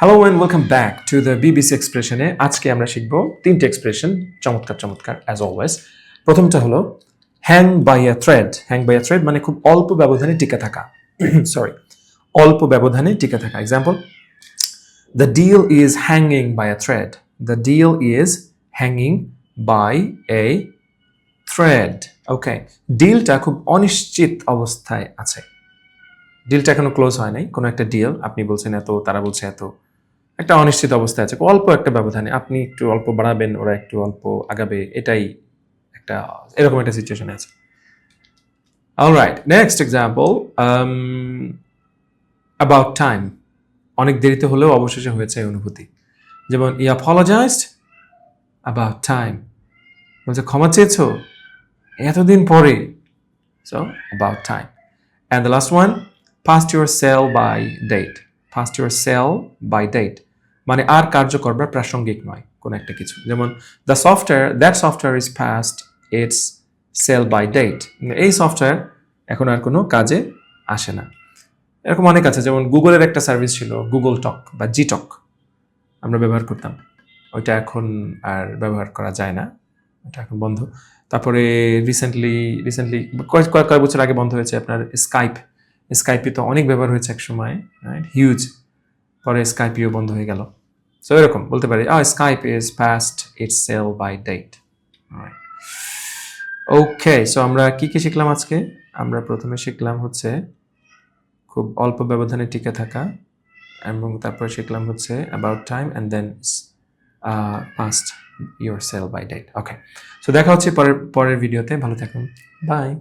Hello and welcome back to the BBC এক্সপ্রেশনে আজকে আমরা শিখব তিনটে এক্সপ্রেশন চমৎকার চমৎকার অ্যাজ অলওয়েজ প্রথমটা হলো hang by a thread hang by a thread মানে খুব অল্প ব্যবধানে টিকে থাকা। সরি অল্প ব্যবধানে টিকে থাকা। Example the deal is hanging by a thread the deal is hanging by a thread okay ডিলটা খুব অনিশ্চিত অবস্থায় আছে। ডিলটা এখনও ক্লোজ হয় নাই। কোনো একটা ডিল আপনি বলছেন এত, তারা বলছে এত। একটা অনিশ্চিত অবস্থায় আছে। অল্প একটা ব্যবধানে আপনি একটু অল্প বাড়াবেন, ওরা একটু অল্প আগাবে, এটাই একটা, এরকম একটা সিচুয়েশন আছে। Alright next example about time অনেক দেরিতে হলেও অবশেষে হয়েছে অনুভূতি। যেমন, ই অ্যাপোলজাইজড অ্যাবাউট টাইম বলছে, ক্ষমা চেয়েছো এতদিন পরে। So about time and the last one past your sell by date past your sell by date মানে আর কার্যকর বা প্রাসঙ্গিক নয়, কোনো একটা কিছু। যেমন the software that software is past its sell by date এই সফটওয়্যার এখন আর কোনো কাজে আসে না। এরকম অনেক আছে, যেমন গুগলের একটা সার্ভিস ছিল গুগল টক বা জি টক আমরা ব্যবহার করতাম। ওইটা এখন আর ব্যবহার করা যায় না ওটা এখন বন্ধ। তারপরে রিসেন্টলি রিসেন্টলি কয়েক কয়েক কয়েক বছর আগে বন্ধ হয়েছে আপনার স্কাইপ স্কাইপি তো অনেক ব্যবহার হয়েছে এক সময় হিউজ পরে স্কাইপিও বন্ধ হয়ে গেল। সো এরকম, বলতে পারি a Skype is past its sell by date okay so আমরা কি কি শিখলাম আজকে? আমরা প্রথমে শিখলাম হচ্ছে খুব অল্প ব্যবধানে টিকে থাকা এবং তারপরে শিখলাম হচ্ছে about time and then past your sell by date okay so দেখা হচ্ছে পরের পরের ভিডিওতে ভালো থাকুন। বাই